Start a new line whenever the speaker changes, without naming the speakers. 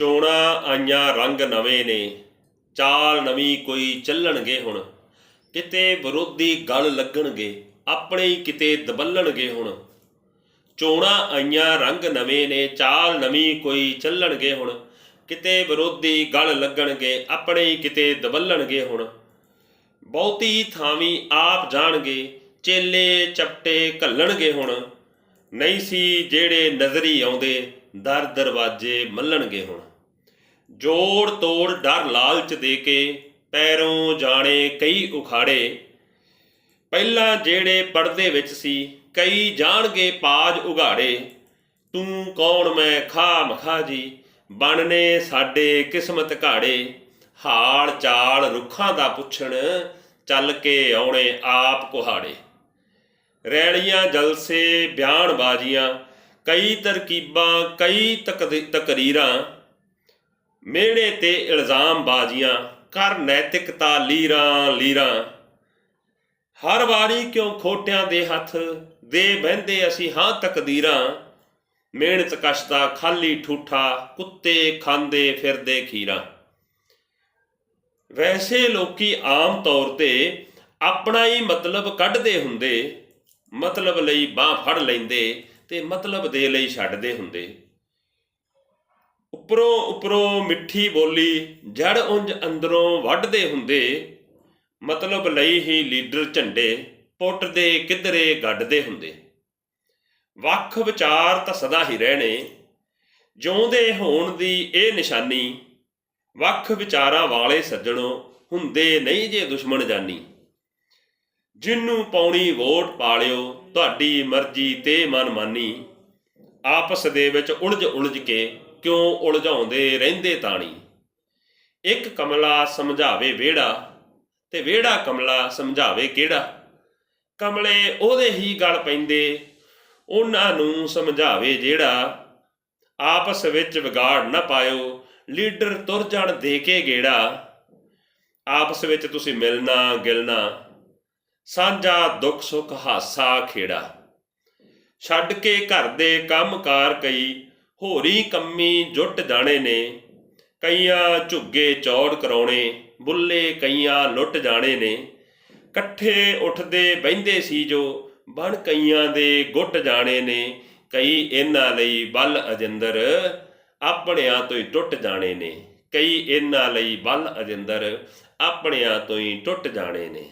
ਚੋਣਾ ਆਈਆਂ, ਰੰਗ ਨਵੇਂ ਨੇ। ਚਾਲ ਨਵੀਂ ਕੋਈ ਚੱਲਣਗੇ ਹੁਣ। ਕਿਤੇ ਵਿਰੋਧੀ ਗਲ ਲੱਗਣਗੇ, ਆਪਣੇ ਹੀ ਕਿਤੇ ਦਬੱਲਣਗੇ ਹੁਣ। ਚੋਣਾ ਆਈਆਂ, ਰੰਗ ਨਵੇਂ ਨੇ। ਚਾਲ ਨਵੀਂ ਕੋਈ ਚੱਲਣਗੇ ਹੁਣ। ਕਿਤੇ ਵਿਰੋਧੀ ਗਲ ਲੱਗਣਗੇ, ਆਪਣੇ ਹੀ ਕਿਤੇ ਦਬੱਲਣਗੇ ਹੁਣ। ਬਹੁਤੀ ਥਾਵੀਂ ਆਪ ਜਾਣਗੇ, ਚੇਲੇ ਚਪਟੇ ਘੱਲਣਗੇ ਹੁਣ। ਨਹੀਂ ਸੀ ਜਿਹੜੇ ਨਜ਼ਰੀ ਆਉਂਦੇ, ਦਰ ਦਰਵਾਜੇ ਮੱਲਣਗੇ ਹੁਣ। ਜੋੜ ਤੋੜ ਡਰ ਲਾਲਚ ਦੇ ਕੇ ਪੈਰੋਂ ਜਾਣੇ ਕਈ ਉਖਾੜੇ। ਪਹਿਲਾਂ ਜਿਹੜੇ ਪਰਦੇ ਵਿੱਚ ਸੀ, ਕਈ ਜਾਣਗੇ ਪਾਜ ਉਗਾੜੇ ਤੂੰ ਕੌਣ ਮੈਂ ਖਾ ਮਖਾ ਜੀ, ਬਣਨੇ ਸਾਡੇ ਕਿਸਮਤ ਘਾੜੇ। ਹਾਲ ਚਾਲ ਰੁੱਖਾਂ ਦਾ ਪੁੱਛਣ, ਚੱਲ ਕੇ ਆਉਣੇ ਆਪ ਕੁਹਾੜੇ। ਰੈਲੀਆਂ ਜਲਸੇ ਬਿਆਨ ਬਾਜੀਆਂ ਕਈ ਤਰਕੀਬਾਂ, ਕਈ ਤਕਦੀ- ਤਕਰੀਰਾਂ ਮਿਹਣੇ ਤੇ ਇਲਜ਼ਾਮ ਬਾਜੀਆਂ ਕਰ ਨੈਤਿਕਤਾ ਲੀਰਾਂ ਲੀਰਾਂ। ਹਰ ਵਾਰੀ ਕਿਉਂ ਖੋਟਿਆਂ ਦੇ ਹੱਥ ਦੇ ਬਹਿੰਦੇ ਅਸੀਂ ਹਾਂ ਤਕਦੀਰਾਂ? ਮਿਹਨਤ ਕਸ਼ਦਾ ਖਾਲੀ ਠੂਠਾ, ਕੁੱਤੇ ਖਾਂਦੇ ਫਿਰਦੇ ਖੀਰਾ। ਵੈਸੇ ਲੋਕੀ ਆਮ ਤੌਰ ਤੇ ਆਪਣਾ ਹੀ ਮਤਲਬ ਕੱਢਦੇ ਹੁੰਦੇ, ਮਤਲਬ ਲਈ ਬਾਹ ਫੜ ਲੈਂਦੇ ਤੇ ਮਤਲਬ ਦੇ ਲਈ ਛੱਡਦੇ ਹੁੰਦੇ। ਉਪਰੋਂ ਉੱਪਰੋਂ ਮਿੱਠੀ ਬੋਲੀ ਜੜ ਉਂਝ ਅੰਦਰੋਂ ਵੱਢਦੇ ਹੁੰਦੇ, ਮਤਲਬ ਲਈ ਹੀ ਲੀਡਰ ਝੰਡੇ ਪੁੱਟਦੇ ਕਿਧਰੇ ਗੱਡਦੇ ਹੁੰਦੇ। ਵੱਖ ਵਿਚਾਰ ਤਾਂ ਸਦਾ ਹੀ ਰਹਿਣੇ, ਜਿਉਂਦੇ ਹੋਣ ਦੀ ਇਹ ਨਿਸ਼ਾਨੀ, ਵੱਖ ਵਿਚਾਰਾਂ ਵਾਲੇ ਸੱਜਣੋ ਹੁੰਦੇ ਨਹੀਂ ਜੇ ਦੁਸ਼ਮਣ ਜਾਨੀ। ਜਿੰਨੂੰ ਪਾਉਣੀ ਵੋਟ ਪਾ ਲਿਓ ਤੁਹਾਡੀ ਮਰਜ਼ੀ ਤੇ ਮਨਮਾਨੀ ਆਪਸ ਦੇ ਵਿੱਚ ਉਲਝ ਉਲਝ ਕੇ ਕਿਉਂ ਉਲਝਾਉਂਦੇ ਰਹਿੰਦੇ ਤਾਣੀ? ਇੱਕ ਕਮਲਾ ਸਮਝਾਵੇ ਵਿਹੜਾ ਤੇ ਵਿਹੜਾ ਕਮਲਾ ਸਮਝਾਵੇ ਕਿਹੜਾ? ਕਮਲੇ ਉਹਦੇ ਹੀ ਗਲ ਪੈਂਦੇ, ਉਹਨਾਂ ਨੂੰ ਸਮਝਾਵੇ ਜਿਹੜਾ ਆਪਸ ਵਿੱਚ ਵਿਗਾੜ ਨਾ ਪਾਇਓ, ਲੀਡਰ ਤੁਰ ਜਾਣ ਦੇ ਕੇ ਗੇੜਾ। ਆਪਸ ਵਿੱਚ ਤੁਸੀਂ ਮਿਲਣਾ, ਗਿਲਣਾ, ਸਾਂਝਾ ਦੁੱਖ ਸੁੱਖ ਹਾਸਾ ਖੇੜਾ। ਛੱਡ ਕੇ ਘਰ ਦੇ ਕੰਮਕਾਰ ਕਈ ਹੋਰੀ ਕੰਮੀ ਜੁੱਟ ਜਾਣੇ ਨੇ, ਕਈਆਂ ਝੁੱਗੇ ਚੌੜ ਕਰਾਉਣੇ, ਬੁੱਲੇ ਕਈਆਂ ਲੁੱਟ ਜਾਣੇ ਨੇ। ਇਕੱਠੇ ਉੱਠਦੇ ਬਹਿੰਦੇ ਸੀ ਜੋ, ਬਣ ਕਈਆਂ ਦੇ ਗੁੱਟ ਜਾਣੇ ਨੇ। ਕਈ ਇਹਨਾਂ ਲਈ ਬਲ ਅਜਿੰਦਰ, ਆਪਣਿਆਂ ਤੋਂ ਹੀ ਟੁੱਟ ਜਾਣੇ ਨੇ। ਕਈ ਇਹਨਾਂ ਲਈ ਬਲ ਅਜਿੰਦਰ, ਆਪਣਿਆਂ ਤੋਂ ਹੀ ਟੁੱਟ ਜਾਣੇ ਨੇ।